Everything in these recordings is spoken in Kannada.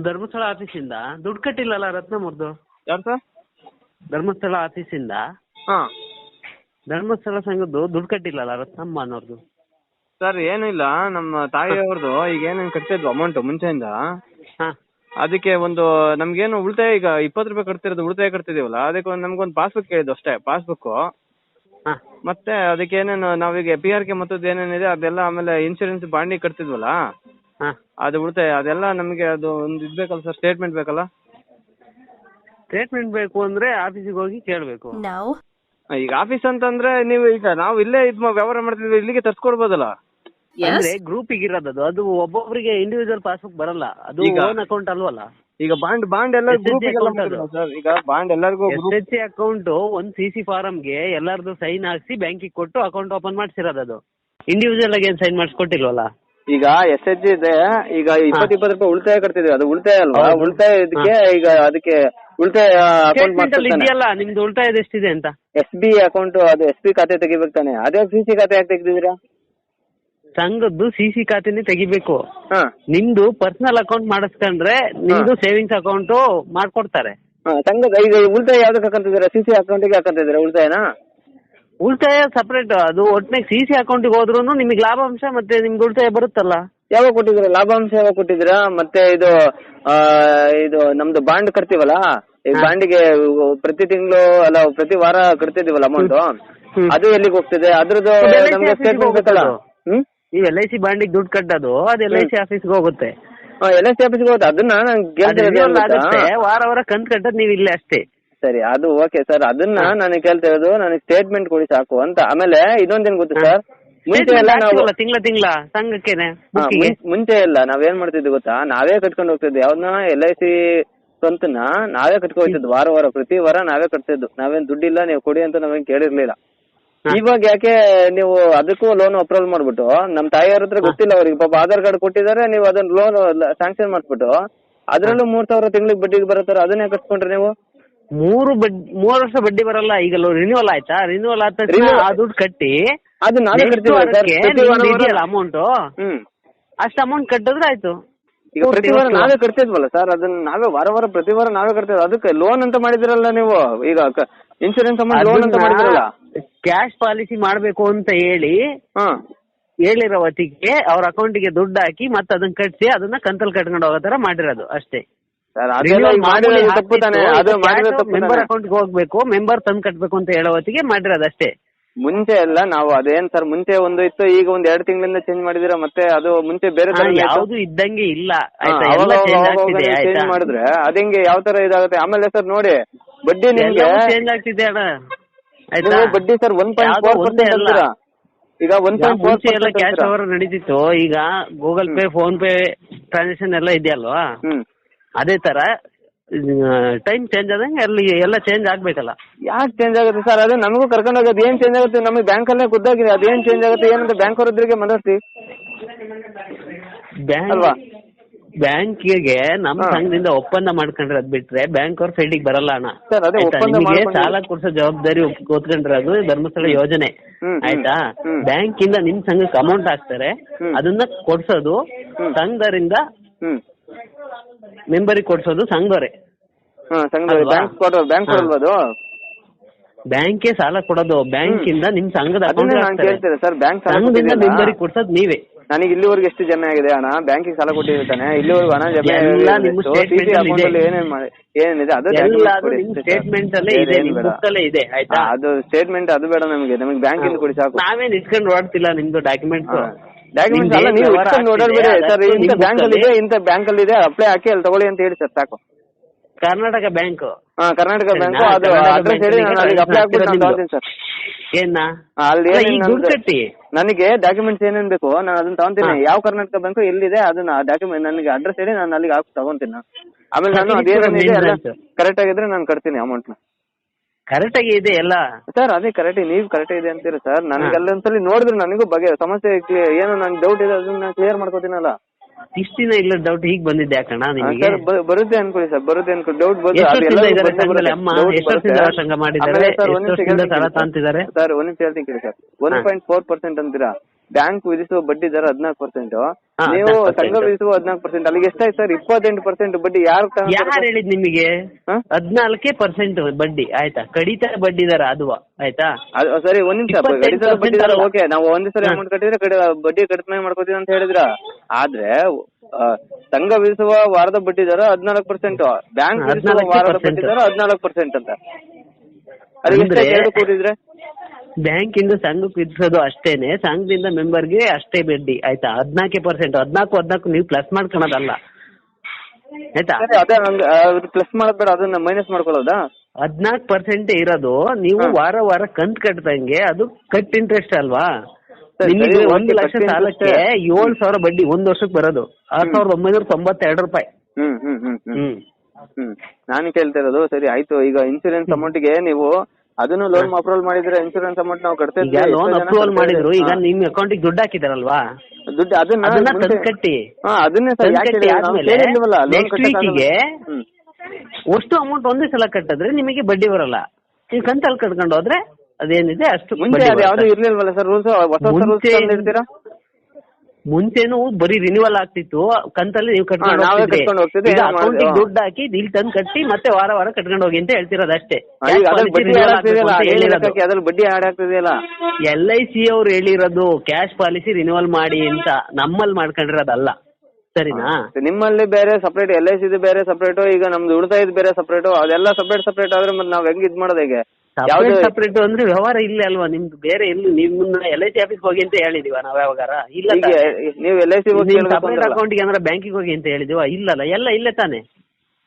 ಧರ್ಮಸ್ಥಳ ಆಫೀಸಿಂದ? ದುಡ್ಡು ಕಟ್ಟಿಲ್ಲಲ್ಲ ರತ್ನಮ್ಮವ್ರದ್ದು ಯಾರು ಸರ್? ಧರ್ಮಸ್ಥಳ ಆಫೀಸಿಂದ? ಹಾಂ. ಧರ್ಮಸ್ಥಳ ಸಂಘದ್ದು ದುಡ್ಡು ಕಟ್ಟಿಲ್ಲಲ್ಲ ರತ್ನಮ್ಮ ಅನ್ನೋರ್ದು ಸರ್ ಏನೂ ಇಲ್ಲ. ನಮ್ಮ ತಾಯಿಯವ್ರದ್ದು ಈಗ ಏನೇನು ಕಟ್ತಿದ್ವು ಅಮೌಂಟು ಮುಂಚೆಯಿಂದ? ಹಾ. ಅದಕ್ಕೆ ಒಂದು ನಮ್ಗೇನು ಉಳಿತಾಯ ಈಗ ಇಪ್ಪತ್ತು ರೂಪಾಯಿ ಕಟ್ತಿರೋದು ಉಳಿತಾಯ ಕಟ್ತಿದೀವಲ್ಲ ಅದಕ್ಕೆ ಒಂದು ನಮಗೊಂದು ಪಾಸ್ಬುಕ್ ಕೇಳಿದ್ದು ಅಷ್ಟೇ ಪಾಸ್ಬುಕ್ಕು. ಹಾ. ಮತ್ತೆ ಅದಕ್ಕೆ ಏನೇನು ನಾವೀಗ ಪಿ ಆರ್ ಕೆ ಮತ್ತದ್ದು ಏನೇನಿದೆ ಅದೆಲ್ಲ ಆಮೇಲೆ ಇನ್ಶೂರೆನ್ಸ್ ಬಾಂಡಿಗೆ ಕಟ್ತಿದ್ವಲ್ಲ? ಹಾ. ಅದು ಉಳಿತಾಯ ಅದೆಲ್ಲ ನಮಗೆ ಅದು ಒಂದು ಇದು ಬೇಕಲ್ಲ ಸರ್ ಸ್ಟೇಟ್ಮೆಂಟ್ ಬೇಕಲ್ಲ? ಸ್ಟೇಟ್ಮೆಂಟ್ ಬೇಕು ಅಂದ್ರೆ ಆಫೀಸಿಗೆ ಹೋಗಿ ಕೇಳಬೇಕು. No. ಈಗ ಆಫೀಸ್ ಅಂತಂದ್ರೆ ನೀವು ಈಗ ನಾವು ಇಲ್ಲೇ ಇದು ವ್ಯವಹಾರ ಮಾಡ್ತಿದ್ವಿ ಇಲ್ಲಿಗೆ ತರ್ಸ್ಕೊಡ್ಬೋದಲ್ಲ? ಅಂದ್ರೆ ಗ್ರೂಪಿಗೆ ಇರೋದು ಅದು. ಒಬ್ಬೊಬ್ಬರಿಗೆ ಇಂಡಿವಿಜುವಲ್ ಪಾಸ್ಬುಕ್ ಬರಲ್ಲ. ಅದು ಈಗ- ಓನ್ ಅಕೌಂಟ್ ಅಲ್ವಲ್ಲ? ಈಗ ಬಾಂಡ್ ಬಾಂಡ್ ಎಲ್ಲ SHG ಗ್ರೂಪ್ account ಅದು. ಸರ್ ಈಗ ಬಾಂಡ್ ಎಲ್ಲರಿಗೂ ಎಸ್ ಎಚ್ ಸಿ ಅಕೌಂಟ್ ಒಂದ್ ಸಿ ಸಿ ಫಾರಮ್ಗೆ ಎಲ್ಲಾರ್ದು ಸೈನ್ ಹಾಕ್ಸಿ ಬ್ಯಾಂಕಿಗೆ ಕೊಟ್ಟು ಅಕೌಂಟ್ ಓಪನ್ ಮಾಡಿಸಿರೋದು ಅದು. ಇಂಡಿವಿಜುವಲ್ ಆಗಿ ಏನ್ ಸೈನ್ ಮಾಡಿಸ್ಕೊಟ್ಟಿಲ್ವಲ್ಲ? ಈಗ ಎಸ್ ಎಚ್ ಇದೆ ಈಗ ಇಪ್ಪತ್ತು ಇಪ್ಪತ್ತು ರೂಪಾಯಿ ಉಳಿತಾಯ ಕಟ್ತಿದ್ವಿ ಅದು ಉಳಿತಾಯ ಅಲ್ವಾ. ಉಳಿತಾಯ ಇದಕ್ಕೆ ಈಗ ಅದಕ್ಕೆ ಉಳಿತಾಯ ಅಕೌಂಟ್ ಮಾಡ್ತಿರ್ತಾನೆ. ಇದೆಯಲ್ಲ ನಿಮ್ದು ಉಳಿತಾಯದ ಎಷ್ಟಿದೆ ಅಂತ? ಎಸ್ ಬಿ ಅಕೌಂಟ್ ಅದು ಎಸ್ ಬಿ ಖಾತೆ ತೆಗಿಬೇಕು ತಾನೆ? ಅದೇ ಸಿ ಸಿ ಖಾತೆ ಯಾಕೆ ತೆಗ್ದಿದ್ದೀರಾ? ಸಂಘದ್ದು ಸಿ ಸಿ ಖಾತೆನೇ ತೆಗಿಬೇಕು. ಹಾ. ನಿಮ್ದು ಪರ್ಸನಲ್ ಅಕೌಂಟ್ ಮಾಡಿಸ್ಕೊಂಡ್ರೆ ನಿಮ್ದು ಸೇವಿಂಗ್ಸ್ ಅಕೌಂಟ್ ಮಾಡ್ಕೊಡ್ತಾರೆ. ಹಾ ಸಂಘದ ಈಗ ಉಳಿತಾಯ ಯಾವ್ದಕ್ಕೆ ಹಾಕಂತಿದ್ದೀರಾ? ಸಿ ಸಿ ಅಕೌಂಟಿಗೆ ಹಾಕಂತಿದ್ದೀರಾ ಉಳಿತಾಯನ? ಉಳಿತಾಯ ಸಪರೇಟ್ ಅದು ಒಟ್ಟಿನಾಗ ಸಿ ಸಿ ಅಕೌಂಟಿಗೆ ಹೋದ್ರು ನಿಮಗೆ ಲಾಭಾಂಶ ಮತ್ತೆ ನಿಮ್ಗೆ ಉಳಿತಾಯ ಬರುತ್ತಲ್ಲ? ಯಾವಾಗ ಕೊಟ್ಟಿದ್ರ ಲಾಭಾಂಶ ಯಾವಾಗ ಕೊಟ್ಟಿದ್ರ ಮತ್ತೆ ಇದು ಆ, ಇದು ನಮ್ದು ಬಾಂಡ್ ಕಟ್ತೀವಲ್ಲ? ಈ. ಬಾಂಡಿಗೆ ಪ್ರತಿ ತಿಂಗಳು ಅಲ್ಲ ಪ್ರತಿ ವಾರ ಕಟ್ತಿದೀವಲ್ಲ ಅಮೌಂಟ್ ಹ್ಮ್. ಅದು ಎಲ್ಲಿಗೆ ಹೋಗ್ತಿದೆ? ಅದ್ರದ್ದು ಅದು ನಮ್ಗೆ ಗೆ ಸ್ಟೇಟ್ಮೆಂಟ್ ಬೇಕಲ್ಲ? ಹೋಗುತ್ತೆ ಹ್ಮ್? ನೀವು ಎಲ್ ಐ ಸಿ ಬಾಂಡಿಗೆ ದುಡ್ಡು ಕಟ್ಟೋದು ಅದು ಎಲ್ ಐ ಸಿ ಆಫೀಸ್ಗೆ ಹೋಗುತ್ತೆ. ಎಲ್ ಎಸ್ ಆಫೀಸ್ಗೆ ಹೋಗುತ್ತೆ. ಅದನ್ನ ನಾನು ಅದು ಕೇಳ್ತಿರೋದು renewal ಆಗುತ್ತೆ. ವಾರ ವಾರ ಕಂತು ಕಟ್ಟೋದು ನೀವು ಇಲ್ಲೇ ಅಷ್ಟೇ. ಸರಿ ಅದು ಓಕೆ ಸರ್ ಅದನ್ನ ನನಗೆ ನಾನು ಕೇಳ್ತಾ ಇರೋದು ನನಗೆ ಸ್ಟೇಟ್ಮೆಂಟ್ ಕೊಡಿ ಸಾಕು ಅಂತ. ಆಮೇಲೆ ಇನ್ನೊಂದೇನ್ ಗೊತ್ತು ಸರ್ ಮುಂಚೆ ಎಲ್ಲ ನಾವು ತಿಂಗಳ ತಿಂಗಳ ಸಂಘಕ್ಕೇನೆ ಮುಂಚೆ ಎಲ್ಲ ನಾವೇನ್ ಮಾಡ್ತಿದ್ವಿ ಗೊತ್ತಾ? ನಾವೇ ಕಟ್ಕೊಂಡು ಹೋಗ್ತಿದ್ವಿ. ಯಾವ್ದನ್ನ ಎಲ್ ಐ ಸಿ ಸ್ವಂತನ ನಾವೇ ಕಟ್ಕೊಂಡು ಹೋಗ್ತಿದ್ವಿ ವಾರ ವಾರ ಪ್ರತಿ ವಾರ ನಾವೇ ಕಟ್ತಿದ್ವಿ ನಾವೇನ್ ದುಡ್ಡಿಲ್ಲ ನೀವು ಕೊಡಿ ಅಂತ ನಾವೇನ್ ಕೇಳಿರ್ಲಿಲ್ಲ. ಇವಾಗ ಯಾಕೆ ನೀವು ಅದಕ್ಕೂ ಲೋನ್ ಅಪ್ರೂವಲ್ ಮಾಡ್ಬಿಟ್ಟು ನಮ್ ತಾಯಿಯವ್ರ ಹತ್ರ ಗೊತ್ತಿಲ್ಲ ಅವ್ರಿಗೆ. ಪಾಪ ಆಧಾರ್ ಕಾರ್ಡ್ ಕೊಟ್ಟಿದ್ದಾರೆ ನೀವು ಅದನ್ನ ಲೋನ್ ಸ್ಯಾಂಕ್ಷನ್ ಮಾಡ್ಬಿಟ್ಟು ಅದ್ರಲ್ಲೂ ಮೂರ್ ಸಾವಿರ ತಿಂಗಳಿಗೆ ಬಡ್ಡಿಗೆ ಬರತ್ತಾರ ಅದನ್ನೇ ಕಟ್ಕೊಂಡ್ರೆ ನೀವು? ಮೂರು ಬಡ್ಡಿ ಮೂರು ವರ್ಷ ಬಡ್ಡಿ ಬರಲ್ಲ ಈಗ ರಿನ್ಯೂವಲ್ ಆಯ್ತಾ? ರಿನ್ಯೂವಲ್ ಆದ ತಕ್ಷಣ Renewal- ಆ ದುಡ್ಡು ಕಟ್ಟಿ ಅದು ನಾವೇ ಕಟ್ತೀವಿ ಸರ್. ಪ್ರತಿ ವಾರ ವಾರ- ಅಮೌಂಟ್ ಹ್ಮ್. ಅಷ್ಟು ಅಮೌಂಟ್ ಕಟ್ಟಿದ್ರೆ ಆಯ್ತು. ಈಗ ಪ್ರತಿ ವಾರ ವರ್ಷ. ನಾವೇ ಕಟ್ತಿದ್ವಲ್ಲ ಸರ್ ಅದನ್ನ ನಾವೇ ವಾರ ವಾರ ಪ್ರತಿ ವಾರ ನಾವೇ ಕಟ್ತಿದ್ವಿ ಅದಕ್ಕೆ ಲೋನ್ ಅಂತ ಮಾಡಿದಿರಲ್ಲ ನೀವು? ಈಗ ಇನ್ಶೂರೆನ್ಸ್ ಅಮೌಂಟ್ ಲೋನ್ ಅಂತ ಮಾಡಿದಿರಲ್ಲ? ಕ್ಯಾಶ್ ಪಾಲಿಸಿ ಮಾಡ್ಬೇಕು ಅಂತ ಹೇಳಿ ಹಾ. ಹೇಳಿರೋ ಹೊತ್ತಿಗೆ ಅವ್ರ ಅಕೌಂಟಿಗೆ ದುಡ್ಡು ಹಾಕಿ ಮತ್ತೆ ಅದನ್ನ ಕಟ್ಸಿ ಅದನ್ನ ಕಂತಲ್ ಕಟ್ಕೊಂಡು ಹೋಗೋ ತರ ಮಾಡಿರೋದು ಅಷ್ಟೇ. ಮೆಂಬರ್ ಅಕೌಂಟ್ ಹೋಗ್ಬೇಕು ಮೆಂಬರ್ ತಂದು ಕಟ್ಬೇಕು ಅಂತ ಹೇಳೋ ಹೊತ್ತಿಗೆ ಮಾಡಿರೋದು ಅಷ್ಟೇ. ಮುಂಚೆ ಎಲ್ಲ ನಾವು ಅದೇನ್ ಸರ್ ಮುಂಚೆ ಒಂದು ಇತ್ತು ಈಗ ಒಂದ್ ಎರಡು ತಿಂಗಳಿಂದ ಚೇಂಜ್ ಮಾಡಿದಿರ ಮತ್ತೆ ಅದು ಮುಂಚೆ ಬೇರೆ ಯಾವ್ದು ಇದ್ದಂಗೆ ಇಲ್ಲ. ಚೇಂಜ್ ಮಾಡಿದ್ರೆ ಅದಂಗೆ ಯಾವ ತರ ಇದಾಗುತ್ತೆ? ಆಮೇಲೆ ಸರ್ ನೋಡಿ ಬಡ್ಡಿ ನಿಮ್ಗೆ ಚೇಂಜ್ ಆಗ್ತಿದೆ ಅಣ್ಣ. ಬಡ್ಡಿ ಸರ್ ಒನ್ ಪಾಯಿಂಟ್ ಫೋರ್ ಒಂದೇ ಪರ್ಸೆಂಟ್. ಈಗ ಒನ್ ಈಗ ಪಾಯಿಂಟ್ ಫೋರ್ ಮುಂಚೆ ಎಲ್ಲ ಕ್ಯಾಶ್ ಅವರ್ ನಡೀತಿತ್ತು ಈಗ Google Pay PhonePe transaction ಎಲ್ಲ ಇದೆಯಲ್ವಾ? ಹ್ಮ್. ಅದೇ ತರ ಟೈಮ್ ಚೇಂಜ್ ಆದಂಗೆ ಅಲ್ಲಿ ಎಲ್ಲ ಚೇಂಜ್ ಆಗ್ಬೇಕಲ್ಲ. ಯಾಕೆ ಚೇಂಜ್ ಆಗುತ್ತೆ ಸರ್ ಅದೇ ನಮಗೂ ಕರ್ಕೊಂಡು ಹೋಗೋದು ಏನ್ ಚೇಂಜ್ ಆಗುತ್ತೆ? ನಮಗೆ ಬ್ಯಾಂಕ್ ಅಲ್ಲೇ ಖುದ್ದಾಗಿದೆ. ಅದೇನ್ ಚೇಂಜ್ ಆಗುತ್ತೆ? ಏನಂತ ಬ್ಯಾಂಕ್ ಅವ್ರ ಇದ್ರಿಗೆ ಮನಸ್ಸಿ ಬ್ಯಾಂಕ್ ಅಲ್ವಾ? ಬ್ಯಾಂಕಿಗೆ ನಮ್ಮ ಸಂಘದಿಂದ ಒಪ್ಪಂದ ಮಾಡ್ಕೊಂಡ್ರೆ ಅದ್ ಬಿಟ್ರೆ ಬ್ಯಾಂಕ್ ಅವ್ರ ಸೈಡಿಗೆ ಬರಲ್ಲ ಅಣ್ಣ. ಸರ್, ಅದೇ ಆಯ್ತಾ? ಒಪ್ಪಂದ ನಿಮಗೆ ಮಾಡ್ಕೊಂಡು- ಸಾಲ ಕೊಡ್ಸೋ ಜವಾಬ್ದಾರಿ ಒತ್ಕೊಂಡಿರೋದು ಧರ್ಮಸ್ಥಳ ಯೋಜನೆ. ಹ್ಮ್, ಹ್ಮ್, ಆಯ್ತಾ? ಹ್ಮ್. ಬ್ಯಾಂಕ್ ಇಂದ ನಿಮ್ ಸಂಘಕ್ಕೆ ಅಮೌಂಟ್ ಹಾಕ್ತಾರೆ. ಹ್ಮ್. ಅದನ್ನ ಕೊಡ್ಸೋದು. ಸಂಘದಿಂದ ಹ್ಮ್. ಮೆಂಬರಿಗೆ ಕೊಡ್ಸೋದು ಸಂಘದವರೇ ಹಾ ಸಂಘದವ್ರು ಅಲ್ವಾ? ಬ್ಯಾಂಕ್ ಕೊಡೋ ಬ್ಯಾಂಕ್ ಹಾ. ಕೊಡಲ್ವಾ ಅದು? ಬ್ಯಾಂಕೇ ಸಾಲ ಕೊಡೋದು. ಬ್ಯಾಂಕ್ ಇಂದ ನಿಮ್ ಸಂಘದ ಅದನ್ನೇ ನಾನು ಕೇಳ್ತಿದ್ದೆ ಸರ್ ಬ್ಯಾಂಕ್ ಸಾಲ ಸಂಘದಿಂದ ಕೊಟ್ಟಿದೆಯಲ್ಲ? ಮೆಂಬರಿಗೆ ಕೊಡ್ಸೋದು ನೀವೇ. ನನಗೆ ಇಲ್ಲಿವರೆಗೆ ಎಷ್ಟು ಜಮೆ ಆಗಿದೆ ಹಣ ಬ್ಯಾಂಕಿಗೆ ಸಾಲ ಕೊಟ್ಟಿರ್ತಾನೆ ಇಲ್ಲಿವರೆಗೂ ಹಣ ಜಮೆ ಎಲ್ಲ ನಿಮ್ಮ statement ಅಲ್ಲಿ ಅಕೌಂಟ್ ಅಲ್ಲಿ ಏನೇನ್ ಮಾಡಿ ಏನೇನಿದೆ? ಅದು ಎಲ್ಲ documents ಕೊಡಿ. ನಿಮ್ ಅಷ್ಟೇ ಸರ್. ಸ್ಟೇಟ್ಮೆಂಟ್ ಅಲ್ಲೇ ಇದೆ. ಏನ್ ನಿಮ್ ಬೇಡ. ಬುಕ್ ಅಲ್ಲೇ ಇದೆ ಆಯ್ತಾ? ಹಾ, ಅದು ಸ್ಟೇಟ್ಮೆಂಟ್ ಅದು ಬೇಡ ನಮಗೆ. ನಮಗೆ ಬ್ಯಾಂಕಿಂದ ಕೊಡಿ ಸಾಕು. ನಾವೇನ್ ಇಸ್ಕೊಂಡು ಓಡ್ತಿಲ್ಲ ನಿಮ್ದು ಡಾಕ್ಯುಮೆಂಟ್ಸ್ ಡಾಕ್ಯುಮೆಂಟ್ಸ್ ಅಲ್ಲ ನೀವು ಇಟ್ಕೊಂಡು ನೋಡೋದ್ಬೇಡಿ ಸರ್ ಇಂಥ ಬ್ಯಾಂಕ್ ಅಲ್ಲಿ ಇದೆ ಇಂಥ ಬ್ಯಾಂಕ್ ಅಲ್ಲಿ ಇದೆ ಅಪ್ಲೈ ಹಾಕಿ ಅಲ್ಲಿ ತಗೊಳ್ಳಿ ಅಂತ ಹೇಳಿ ಸರ್ ಸಾಕು. ಕರ್ನಾಟಕ ಬ್ಯಾಂಕ್ ಹಾ ಕರ್ನಾಟಕ ಬ್ಯಾಂಕ್ ಅದು ಅಡ್ರೆಸ್ ಹೇಳಿ ನಾನು ಅಲ್ಲಿಗೆ ಅಪ್ಲೈ ಹಾಕ್ಬಿಟ್ಟು ನಾನು ತಗೊಳ್ತೀನಿ ಸರ್. ಏನ ಅಲ್ಲಿ ಅಲ್ಲ, ನನಗೆ ಡಾಕ್ಯುಮೆಂಟ್ಸ್ ಏನೇನ್ ಬೇಕು? ನಾನು ಅದನ್ನ ತಗೊಂತೀನಿ. ಯಾವ ಕರ್ನಾಟಕ ಬ್ಯಾಂಕ್ ಎಲ್ಲಿದೆ ಅದನ್ನ ಡಾಕ್ಯುಮೆಂಟ್ ನನಗೆ ಅಡ್ರೆಸ್ ಹೇಳಿ ನಾನು ಅಲ್ಲಿಗೆ ಹಾಕಿ ತಗೊಂತೀನಿ ಆಮೇಲೆ ನಾನು ಎಲ್ಲ ಕರೆಕ್ಟ್ ಆಗಿದ್ರೆ ನಾನು ಕಟ್ತೀನಿ ಅಮೌಂಟ್ನ. ಕರೆಕ್ಟ್ ಆಗಿ ಇದೆ ಎಲ್ಲ ಸರ್ ಅದೇ ಕರೆಕ್ಟ್ ನೀವ್ ಕರೆಕ್ಟ್ ಇದೆ ಅಂತೀರ ಸರ್ ನನಗೆ ಹಾ. ಅಲ್ಲೊಂದ್ಸಲಿ ನೋಡಿದ್ರೆ ನನಗೂ ಬಗೆ ಸಮಸ್ಯೆ clear- ಏನೋ ನನ್ಗೆ ಡೌಟ್ ಇದೆ ಅದನ್ನ ಕ್ಲಿಯರ್ ಮಾಡ್ಕೋತೀನಲ್ಲ ಇಷ್ಟಿನ ಇಲ್ಲ ಡೌಟ್ ಹೀಗ್ ಬಂದಿದ್ದೆ ಯಾಕಣ್ಣ ನಿಮಗೆ ಸರ್ ಬರುತ್ತೆ ಅನ್ಕೊಳ್ಳಿ ಸರ್ ಬರುತ್ತೆ ಅನ್ಕೊಳ್ಳಿ ಡೌಟ್ ಬಂದು ಎಷ್ಟು ಅದು ವರ್ಷದಿಂದ ಎಲ್ಲರಿಗೂ ಇದ್ದಾರೆ ಸಂಘದಲ್ಲಿ ಅಮ್ಮ? ಎಷ್ಟು ವರ್ಷದಿಂದ ಬರುತ್ತೆ. ಸಂಘ ಮಾಡಿದ್ದಾರೆ? ಸರ್ ಎಷ್ಟು ಒಂದ್ ನಿಮಿಷ ವರ್ಷದಿಂದ ಸಾಲ ಸರ್. ತಾಂತಿದ್ದಾರೆ? ಸರ್ ಒಂದ್ ನಿಮಿಷ ಹೇಳ್ತೀನಿ ಕೇಳಿ ಸರ್ ಒನ್ ಹಾ. ಪಾಯಿಂಟ್ ಫೋರ್ ಪರ್ಸೆಂಟ್ ಅಂತೀರಾ ಬ್ಯಾಂಕ್ ವಿಧಿಸುವ ಬಡ್ಡಿ ದರ ಹದಿನಾಲ್ಕು ಪರ್ಸೆಂಟ್. ಹಾ, ನೀವು 14%. ಸಂಘ ವಿಧಿಸುವ ಹದಿನಾಲ್ಕು ಪರ್ಸೆಂಟ್. ಅಲ್ಲಿಗೆ ಎಷ್ಟಾಯ್ತು ಸರ್? ಇಪ್ಪತ್ತೆಂಟು ಪರ್ಸೆಂಟ್ ಬಡ್ಡಿ ಯಾರು ಯಾರು ಹೇಳಿದ್ ನಿಮಗೆ? ಹಾ? ಹದ್ನಾಲ್ಕೇ ಪರ್ಸೆಂಟ್ ಬಡ್ಡಿ ಆಯ್ತಾ? ಕಡಿತ ಬಡ್ಡಿ ದರ ಅದು ಆಯ್ತಾ? ಅದು ಸರಿ ಒಂದ್ ನಿಮಿಷ 25% ಗಡಿಸಲು ಬಡ್ಡಿ ದರ ಅಲ್ಲ. ಓಕೆ ನಾವು ಒಂದ್ ಸಲ ಹಾ. ಅಮೌಂಟ್ ಕಟ್ಟಿದ್ರೆ ಕಡಿ ಬಡ್ಡಿ ಕಡಿಮೆ ಮಾಡ್ಕೋತೀವಿ ಅಂತ ಹೇಳಿದ್ರ? ಆದ್ರೆ ಆ, ಸಂಘ ವಿಧಿಸುವ ವಾರದ ಬಡ್ಡಿ ದರ ಹದಿನಾಲ್ಕು ಪರ್ಸೆಂಟ್. ಬ್ಯಾಂಕ್ ವಿಧಿಸುವ 14% ವಾರದ ಬಡ್ಡಿ ದರ ಹದಿನಾಲ್ಕು ಪರ್ಸೆಂಟ್ ಅಂತ. ಅದಕ್ಕೆ ಅಂದ್ರೆ- ಕೋಟಿ ಎರಡು ಕೂಡಿದ್ರೆ ಬ್ಯಾಂಕಿಂದ ಸಂಘಕ್ಕೆ ವಿಧಿಸೋದು ಅಷ್ಟೇನೆ ಸಂಘದಿಂದ ಮೆಂಬರ್ಗೆ ಅಷ್ಟೇ ಬಡ್ಡಿ ಆಯ್ತಾ? ಹದಿನಾಲ್ಕೆ ಪರ್ಸೆಂಟ್ ಹದಿನಾಲ್ಕು ಹದಿನಾಲ್ಕು ನೀವು ಪ್ಲಸ್ ಮಾಡ್ಕೊಳೋದಲ್ಲ. ಆಯ್ತಾ? ಸರಿ ಅದೇ ನಂಗೆ ಪ್ಲಸ್ ಮಾಡೋದ್ ಬೇಡ ಅದನ್ನ ಮೈನಸ್ ಮಾಡ್ಕೊಳ್ಳೋದಾ? ಹದ್ನಾಲ್ಕು ಪರ್ಸೆಂಟ್ ಇರೋದು ನೀವು ವಾರ ವಾರ ಕಂತ್ ಕಟ್ಟದಂಗೆ ಅದು ಕಟ್ ಇಂಟ್ರೆಸ್ಟ್ ಅಲ್ವಾ? ಸರಿ, ನಿಮಗೆ ಸರಿ, ಒಂದು ಓಕೆ, ಲಕ್ಷ ಸಾಲಕ್ಕೆ. ಏಳು ಸಾವಿರ ಬಡ್ಡಿ ಒಂದ್ ವರ್ಷಕ್ಕೆ ಬರೋದು. ಆರ್ ಸಾವಿರದ ಒಂಬೈನೂರ ತೊಂಬತ್ತೆರಡು ರೂಪಾಯಿ. ಹ್ಮ್ ಹ್ಮ್ ಹ್ಮ್ ಹ್ಮ್. ಹ್ಮ್. ಹ್ಮ್. ನಾನು ಕೇಳ್ತಾ ಇರೋದು ಸರಿ ಆಯ್ತು ಈಗ ಇನ್ಸೂರೆನ್ಸ್ ಅಮೌಂಟ್ಗೆ ನೀವು ಅದನ್ನು ಲೋನ್ ಅಪ್ರೂವಲ್ ಮಾಡಿದ್ರೆ ಇನ್ಶೂರೆನ್ಸ್ ಅಮೌಂಟ್ ನಾವು ಕಟ್ತೇವೆ ಈಗ ಲೋನ್ ಅಪ್ರೂವಲ್ ಮಾಡಿದ್ರು ಈಗ. ನಿಮ್ ಅಕೌಂಟಿಗೆ ದುಡ್ಡು ಹಾಕಿದಾರಲ್ವಾ ದುಡ್ಡು ಅದನ್ನ ಅದನ್ನ ಮುಂಚೆ- ತಂದು ಕಟ್ಟಿ ಹಾ ಅದನ್ನೇ ಸರ್ ತಂದು ಯಾಕೆ ಕಟ್ಟಿ ಹೇಳಿದ್ರು? ನಾವು ಆದ್ಮೇಲೆ ಕೇಳಿಲ್ವಲ್ಲ, loan next ಕಟ್ಟಕ್ಕಾಗಲ್ಲ. week ಗೆ ಹ್ಮ್. ಅಷ್ಟು ಅಮೌಂಟ್ ಒಂದೇ ಸಲ ಕಟ್ಟಿದ್ರೆ ನಿಮಗೆ ಬಡ್ಡಿ ಬರಲ್ಲ ನೀವು ಕಂತಲ್ಲಿ ಕಟ್ಕೊಂಡು ಹೋದ್ರೆ ಅದೇನಿದೆ ಅಷ್ಟು ಮುಂಚೆ ಬಡ್ಡಿ ಅದು ಯಾವ್ದು ಬರುತ್ತೆ. ಇರ್ಲಿಲ್ವಲ್ಲ ಸರ್ ರೂಲ್ಸ್ ಹೊಸ ಹೊಸ ರೂಲ್ಸ್ ಮುಂಚೆ- ತಂದಿರ್ತೀರಾ ಮುಂಚೆನೂ ಬರೀ ರಿನಿವಲ್ ಆಗ್ತಿತ್ತು. ಕಂತಲ್ಲಿ ನೀವು ಕಟ್ಕೊಂಡು ಅಕೌಂಟಿಗೆ ದುಡ್ಡು ಹಾಕಿ ಇಲ್ಲಿ ತಂದು ಕಟ್ಟಿ ಮತ್ತೆ ವಾರ ವಾರ ಕಟ್ಕೊಂಡು ಹೋಗಿ ಅಂತ ಹೇಳ್ತಿರೋದು ಅಷ್ಟೇ. ಬಡ್ಡಿ ಎಲ್ ಐ ಸಿ ಅವ್ರು ಹೇಳಿರೋದು ಕ್ಯಾಶ್ ಪಾಲಿಸಿ ರಿನಿವಲ್ ಮಾಡಿ ಅಂತ ನಮ್ಮಲ್ಲಿ ಮಾಡ್ಕೊಂಡಿರೋದಲ್ಲ. ಸರಿನಾ? ನಿಮ್ಮಲ್ಲಿ ಬೇರೆ ಸಪ್ರೇಟ್ ಎಲ್ ಐ ಸಿ ಬೇರೆ ಸಪರೇಟ್ ಈಗ ನಮ್ದು ಉಳಿತಾಯದ ಬೇರೆ ಸಪರೇಟ್ ಅದೆಲ್ಲ ಸಪ್ರೇಟ್ ಸಪ್ರೇಟ್ ಆದ್ರೆ ಮತ್ತೆ ನಾವ್ ಹೆಂಗ್ ಇದ್ ಮಾಡೋದು ಹೇಗೆ? ಯಾವ್ದು ಸಪ್ರೇಟ್ ಅಂದ್ರೆ ವ್ಯವಹಾರ ಇಲ್ಲೇ ಅಲ್ವಾ? ನಿಮ್ದು ಬೇರೆ ಎಲ್ಲಿ ನಿಮ್ಮನ್ನ ಎಲ್ ಐ ಸಿ ಆಫೀಸ್ ಹೋಗಿ ಅಂತ ಹೇಳಿದೀವ ನಾವ್ ಯಾವಾಗಾರ ಇಲ್ಲ ನೀವು ಎಲ್ ಐ ಸಿ ಸಪ್ರೇಟ್. ಅಕೌಂಟ್ಗೆ ಅಂದ್ರೆ ಬ್ಯಾಂಕಿಗೆ ಹೋಗಿ ಅಂತ ಹೇಳಿದೀವ? ಇಲ್ಲಲ್ಲ ಎಲ್ಲ ಇಲ್ಲೇ ತಾನೆ.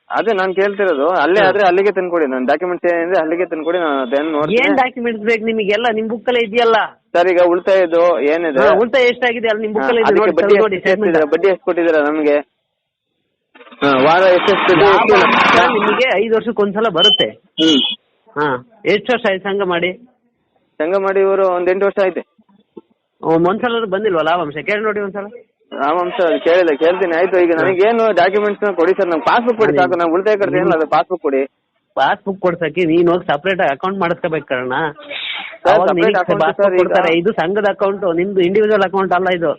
ಅದೇ ನಾನ್ ಕೇಳ್ತಿರೋದು ಅಲ್ಲೇ ಆದ್ರೆ ಅಲ್ಲಿಗೆ ತಂದ್ಕೊಡಿ ನನ್ನ ಡಾಕ್ಯುಮೆಂಟ್ಸ್ ಏನಿದೆ ಅಲ್ಲಿಗೆ ತಂದ್ಕೊಡಿ ನಾನು ಅದನ್ನ ಏನ್ ನೋಡ್ತೀನಿ ಡಾಕ್ಯುಮೆಂಟ್ಸ್ ಬೇಕು ನಿಮಗೆಲ್ಲ? ನಿಮ್ ಬುಕ್ಕಲ್ಲೇ ಇದೆಯಲ್ಲ? ಸರ್ ಈಗ ಉಳಿತಾಯದು ಏನಿದೆ? ಹಾ, ಉಳಿತಾಯ ಎಷ್ಟಾಗಿದೆ ಅಲ್ಲಿ ನಿಮ್ ಹಾ, ಬುಕ್ಕಲ್ಲಿ ಇದೆ ಅದಕ್ಕೆ ನೋಡಿ ಬಡ್ಡಿ ನೋಡಿ ಎಷ್ಟು ಕೊಟ್ಟಿದ್ದೀರಾ ಬಡ್ಡಿ ಎಷ್ಟು ಕೊಟ್ಟಿದ್ದೀರಾ ನಮ್ಗೆ? ಹಾ, ವಾರ ಎಷ್ಟೆಷ್ಟು? ನಿಮಗೆ ಐದು ವರ್ಷಕ್ಕೆ ಒಂದ್ಸಲ ಬರುತ್ತೆ. ಹ್ಮ್. ಹಾ ಎಷ್ಟು ವರ್ಷ ಆಯ್ತು ಸಂಘ ಮಾಡಿ? ಸಂಘ ಮಾಡಿ ಇವರು ಒಂದ್ ಎಂಟು ವರ್ಷ ಆಯ್ತು. ಒಂದ್- ಒಂದ್ಸಲ ಬಂದಿಲ್ವಾ ಲಾಭಾಂಶ? ಕೇಳಿ ನೋಡಿ ಒಂದ್ಸಲ. ರಾಮಾಂಶ ಅದು ಕೇಳಿಲ್ಲ ಕೇಳ್ತೀನಿ. ಆಯ್ತು ಈಗ ನನಗೇನು ಡಾಕ್ಯುಮೆಂಟ್ಸ್ ಕೊಡಿ ಸರ್. ನಂಗೆ ಪಾಸ್ಬುಕ್ ಕೊಡಿ ಸಾಕು. ನಾನು ಉಳಿತಾಯ ಖರ್ಚು ಏನಿಲ್ಲ ಅದು ಪಾಸ್ಬುಕ್ ಕೊಡಿ. ಪಾಸ್ಬುಕ್ ಕೊಡ್ಸಕ್ಕೆ ನೀನ್ ಹೋಗಿ ಸಪರೇಟ್ ಅಕೌಂಟ್ ಮಾಡಿಸ್ಕೋಬೇಕು ಕಾರಣ ನಿನಗೆ ಕೊಡ್ತಾರೆ. ಇದು ಸಂಘದ ಅಕೌಂಟ್ ನಿಮ್ದು ಇಂಡಿವಿಜುವಲ್ ಅಕೌಂಟ್ ಅಲ್ಲ ಇದು.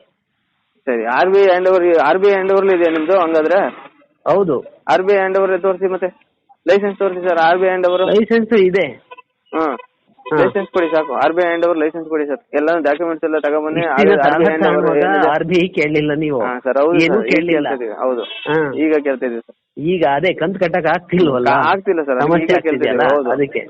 ಸರಿ R B hand over R B hand over ಇದೆ ನಿಮ್ದು ಹಂಗಾದ್ರೆ? ಹೌದು. ಆರ್ ಬಿ ಹ್ಯಾಂಡ್ ಓವರ್ ತೋರಿಸಿ ಮತ್ತೆ? ಲೈಸೆನ್ಸ್ ತೋರಿಸಿ sir. R B hand over license ಇದೆ. ಹಾ. ಲೈಸೆನ್ಸ್ ಕೊಡಿ ಸಾಕು. R B I hand over license ಕೊಡಿ ಸರ್. ಎಲ್ಲ ಡಾಕ್ಯುಮೆಂಟ್ಸ್ ಎಲ್ಲ ತಗೊಂಡ್ಬನ್ನಿ ಆರ್ ಬಿ ಐ ಕೇಳಲಿಲ್ಲ ನೀವು. ಸರ್ ಏನು ಕೇಳಿಲ್ಲ ಕೇಳಲಿಲ್ಲ. ಹೌದು. ಈಗ ಕೇಳ್ತಾ ಇದ್ದೀವಿ ಸರ್. ಈಗ ಅದೇ ಕಂತ್ ಕಟ್ಟಕ್ ಆಗ್ತಿಲ್ವಲ್ಲ? ಆಗ್ತಿಲ್ಲ ಸರ್ ಅದಕ್ಕೆ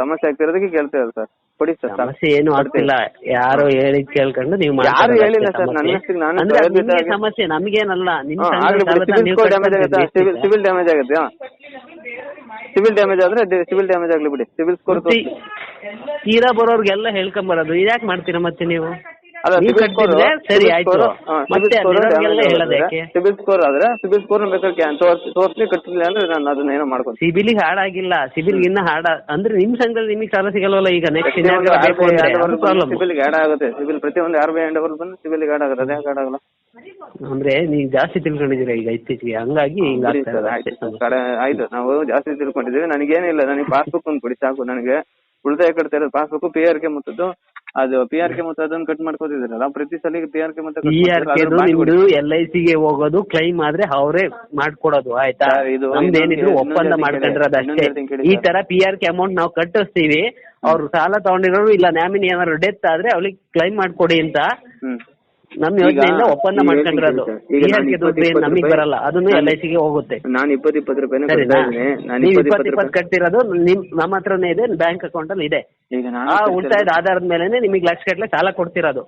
ಸಮಸ್ಯೆ ಆಗ್ತಿರೋದಕ್ಕೆ ಕೇಳ್ತಾ ಇರೋದು ಸರ್. ಕೊಡಿ ಸರ್ ಸಮಸ್ಯೆ ಏನು ಆಗ್ತಿಲ್ಲ. ಯಾರೋ ಹೇಳಿ ಕೇಳ್ಕೊಂಡು ನೀವು ಯಾರು ಹೇಳಿಲ್ಲ ಸರ್, ನನ್ನ ಸಮಸ್ಯೆ ನಮಗೇನಲ್ಲ. ಸಿವಿಲ್ ಡ್ಯಾಮೇಜ್ ಆಗುತ್ತೆ. ಸಿವಿಲ್ ಡ್ಯಾಮೇಜ್ ಆದ್ರೆ ಸಿವಿಲ್ ಡ್ಯಾಮೇಜ್ ಆಗ್ಲಿ ಬಿಡಿ. ಸಿವಿಲ್ ಸ್ಕೋರ್ ಮತ್ತೆ ತೀರಾ ಬರೋರ್ಗೆಲ್ಲ ಹೇಳ್ಕೊಂಬರೋದು ಇದ್ಯಾಕ್ ಮಾಡ್ತೀರಾ ಮತ್ತೆ ನೀವು? ಅಲ್ಲ ನೀವು ಸಿಬಿಲ್ ಸ್ಕೋರ್ ಕಟ್ಟಿದ್ರೆ ಸರಿ ಆಯ್ತು. ಮತ್ತೆ ಅಲ್ಲಿರೋರ್ಗೆಲ್ಲ ಹೇಳೋದು ಯಾಕೆ? ಸಿಬಿಲ್ ಸ್ಕೋರ್ ಆದ್ರೆ ಸಿಬಿಲ್ ಸ್ಕೋರ್ ಬೇಕಾದ್ರೆ ತೋರಿಸಿ ಕಟ್ಟಿಲ್ಲ ಅಂದ್ರೆ ನಾನು ಅದನ್ನ ಏನೋ ಮಾಡ್ಕೊಂತೀನಿ. ಹಾಡ್ ಆಗಿಲ್ಲ ಸಿಬಿಲ್ ಇನ್ನ ಹಾಡ ಅಂದ್ರೆ ನಿಮ್ ಸಂಘದಲ್ಲಿ ನಿಮಗೆ ಸಾಲ ಸಿಗಲ್ವಲ್ಲ ಈಗ ನೆಕ್ಸ್ಟ್ ಪ್ರಾಬ್ಲಮ್ ಸಿಬಿಲ್ ಆಡ್ ಆಗುತ್ತೆ. ಸಿಬಿಲ್ ಪ್ರತಿಯೊಂದು ಆರ್ ಬಿ ಓವರ್ ಬಂದು ಸಿಬಿಲ್ ಆಡ್ ಆಗುತ್ತೆ ಅದೇ ಆಡ್ ಆಗಲ್ಲ. ಅಂದ್ರೆ ನೀವು ಜಾಸ್ತಿ ತಿಳ್ಕೊಂಡಿದ್ದೀರಾ ಈಗ ಇತ್ತೀಚೆಗೆ? ಹಂಗಾಗಿ ಆಯ್ತು. ನಾವು ಜಾಸ್ತಿ ತಿಳ್ಕೊಂಡಿದ್ದೀವಿ. ನನಗೇನಿಲ್ಲ. ನನಗೆ ಪಾಸ್ಬುಕ್ ಒಂದು ಕೊಡಿ ಸಾಕು. ನನಗೆ ಉಳಿತಾಯ ಕಟ್ತಾ ಇರೋದು ಪಾಸ್ಬುಕ್ ಪಿ ಆರ್ ಕೆ ಮುತ್ತದ್ದು. ಅದು ಪಿ ಆರ್ ಕೆ ಮುತ್ತದ್ದು ಅದನ್ನ ಕಟ್ ಮಾಡ್ಕೋತಿದ್ರಲ್ಲ ಪ್ರತಿ ಸಲ ಪಿ ಆರ್ ಕೆ ಮೊತ್ತ ಪಿ ಆರ್ ಕೆ ನಿಮ್ದು ಎಲ್ ಐ ಸಿಗೆ ಹೋಗೋದು ಕ್ಲೈಮ್ ಆದ್ರೆ ಅವರೇ ಮಾಡ್ಕೊಡೋದು ಆಯ್ತಾ? ಇದು ಒಪ್ಪಂದ ಮಾಡ್ಕೊಂಡ್ರೆ ಮಾಡ್ಕೊಂಡಿರೋದು ಅಷ್ಟೇ. ಈ ತರ ಪಿ ಆರ್ ಕೆ ಅಮೌಂಟ್ ನಾವು ಕಟ್ಟಿಸ್ತೀವಿ. ಅವ್ರು ಸಾಲ ತಗೊಂಡಿರೋರು ಇಲ್ಲ ನ್ಯಾಮಿನಿ ಏನಾದ್ರು ಡೆತ್ ಆದ್ರೆ ಅವ್ರಿಗೆ ಕ್ಲೈಮ್ ಮಾಡ್ಕೊಡಿ ಅಂತ. ನಮ್ಮ ಯೋಜನೆಯಿಂದ ಒಪ್ಪಂದ ಮಾಡ್ಕೊಂಡಿರೋದು. ನಮಗ್ ಬರಲ್ಲ ಅದನ್ನು ಎಲ್ ಐ ಸಿಗೆ ಹೋಗುತ್ತೆ. ನಾನು ಇಪ್ಪತ್ತು ಇಪ್ಪತ್ತು ರೂಪಾಯಿ ನೀವು ಇಪ್ಪತ್ತು ಇಪ್ಪತ್ತು ಕಟ್ತಿರೋದು ನಿಮ್ ನಮ್ಮ ಹತ್ರನೇ ಇದೆ ಬ್ಯಾಂಕ್ ಅಕೌಂಟ್ ಅಲ್ಲಿ ಇದೆ ಆ ಉಳಿತಾಯದ ಆಧಾರದ ಮೇಲೆನೆ ನಿಮಗೆ ಲಕ್ಷ ಗಟ್ಟಲೆ ಸಾಲ ಕೊಡ್ತಿರೋದು.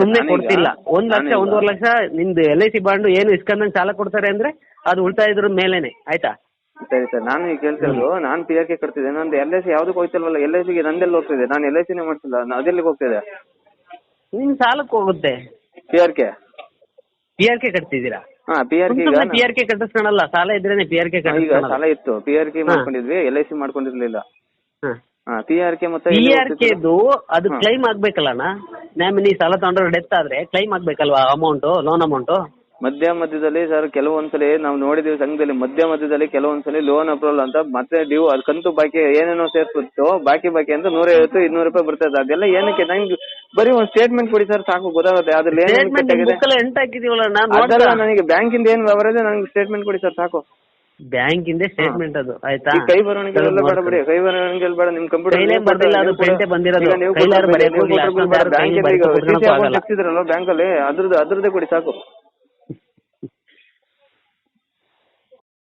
ಸುಮ್ನೆ ಕೊಡ್ತಿಲ್ಲ. ಒಂದ್ ಲಕ್ಷ ಒಂದೂವರೆ ಲಕ್ಷ ನಿಮ್ದು ಎಲ್ ಐ ಸಿ ಬಾಂಡ್ ಏನು ಇಸ್ಕೊಂಡಂಗ್ ಸಾಲ ಕೊಡ್ತಾರೆ ಅಂದ್ರೆ ಅದು ಉಳಿತಾಯದ್ರ ಮೇಲೆನೆ ಆಯ್ತಾ? ಸರಿ ಸರ್ ನಾನು ಈಗ ಕೇಳ್ತಿರೋದು ನಾನು ಪಿ ಆರ್ ಕೆ ಕಟ್ತಿದ್ದೆ ನಂದು ಎಲ್ ಐ ಸಿ ಯಾವ್ದಕ್ಕೆ ಹೋಗ್ತಿಲ್ವಲ್ಲ ಎಲ್ ಐ ಸಿಗೆ ನಂದೆಲ್ಲ ಹೋಗ್ತಿದೆ? ನಾನು ಎಲ್ ಐ ಸಿನೇ ಮಾಡ್ತಿಲ್ಲ ಅದೆಲ್ಲಿಗೆ ಹೋಗ್ತಿದೆ? ನಿಮ್ ಸಾಲಕ್ಕೆ ಹೋಗುತ್ತೆ. P R K P R K ಕಟ್ತಿದ್ದೀರಾ? ಹಾ P R K P R K ಕಟ್ಟಿಸ್ಕೊಳಲ್ಲ ಸಾಲ ಇದ್ರೇನೆ ಪಿ ಆರ್ ಕೆ ಈಗ ಸಾಲ ಇತ್ತು. ಪಿ ಆರ್ ಕೆ ಮಾಡ್ಕೊಂಡಿದ್ವಿ ಎಲ್ ಐ ಸಿ ಮಾಡ್ಕೊಂಡಿರ್ಲಿಲ್ಲ. ಪಿ ಆರ್ ಕೆ ಮತ್ತೆ ಪಿ ಆರ್? ಕೆದು ಅದು. ಕ್ಲೈಮ್ ಆಗ್ಬೇಕಲ್ಲಣ್ಣ? ನ್ಯಾಮಿನಿ ಸಾಲ ತಗೊಂಡ್ರೆ ಡೆತ್ ಆದ್ರೆ ಕ್ಲೈಮ್ ಆಗ್ಬೇಕಲ್ವಾ ಅಮೌಂಟ್ ಲೋನ್ ಅಮೌಂಟ್ ಮಧ್ಯ ಮಧ್ಯದಲ್ಲಿ ಸರ್ ಕೆಲವೊಂದ್ಸಲಿ ನಾವು ನೋಡಿದೀವಿ ಸಂಘದಲ್ಲಿ ಮಧ್ಯ ಮಧ್ಯದಲ್ಲಿ ಕೆಲವೊಂದ್ಸಲಿ ಲೋನ್ ಅಪ್ರೂವಲ್ ಅಂತ ಮತ್ತೆ ಡ್ಯೂ ಅದ್ ಕಂತು ಬಾಕಿ ಏನೇನೋ ಸೇರ್ಸ್ಬಿಟ್ಟು ಬಾಕಿ ಬಾಕಿ ಅಂತ ನೂರೈವತ್ತು ಇನ್ನೂರು ರೂಪಾಯಿ ಬರ್ತದೆ. ಅದೆಲ್ಲ ಏನಕ್ಕೆ? ನಂಗೆ ಬರೀ ಒಂದ್ ಸ್ಟೇಟ್ಮೆಂಟ್ ಕೊಡಿ ಸರ್ ಸಾಕು ಗೊತ್ತಾಗುತ್ತೆ. ಅದ್ರಲ್ಲಿ ಏನೇನ್ ಎಂಟು ಹಾಕಿದೀವಲ್ಲ ನಾನು ಅದಲ್ಲ ನನಗೆ ಬ್ಯಾಂಕಿಂದ ಏನ್ ವ್ಯವಹಾರ ಇದೆ ನನಗೆ ಸ್ಟೇಟ್ಮೆಂಟ್ ಕೊಡಿ ಸರ್ ಸಾಕು. ಬ್ಯಾಂಕಿಂದ ಸ್ಟೇಟ್ಮೆಂಟ್ ಅದು ಆಯ್ತಾ? ಈ ಕೈ ಬರವಣಿಗೆ ಎಲ್ಲ ಬೇಡ ಬಿಡಿ ಕೈ ಬರವಣಿಗೆ ಎಲ್ಲ ಬೇಡ ನಿಮ್ ಕಂಪ್ಯೂಟರ್ ಕೈಲೇ ಬರ್ದಿಲ್ಲ, ಅದು print ಏ ಬಂದಿರೋದು. ಕೈಲಾರು ಬರೆಯಕ್ ಹೋಗ್ಲಿ, ಅಷ್ಟೊಂದ್ ಯಾರು ಕೈಲಿ ಬರೆದು ಕುತ್ಕೊಳಕ್ಕೂ ಆಗಲ್ಲ. ಬ್ಯಾಂಕ್ ಅಲ್ಲಿ? ಅದ್ರದ್ದು ಅದ್ರದ್ದೇ ಕೊಡಿ ಸಾಕು.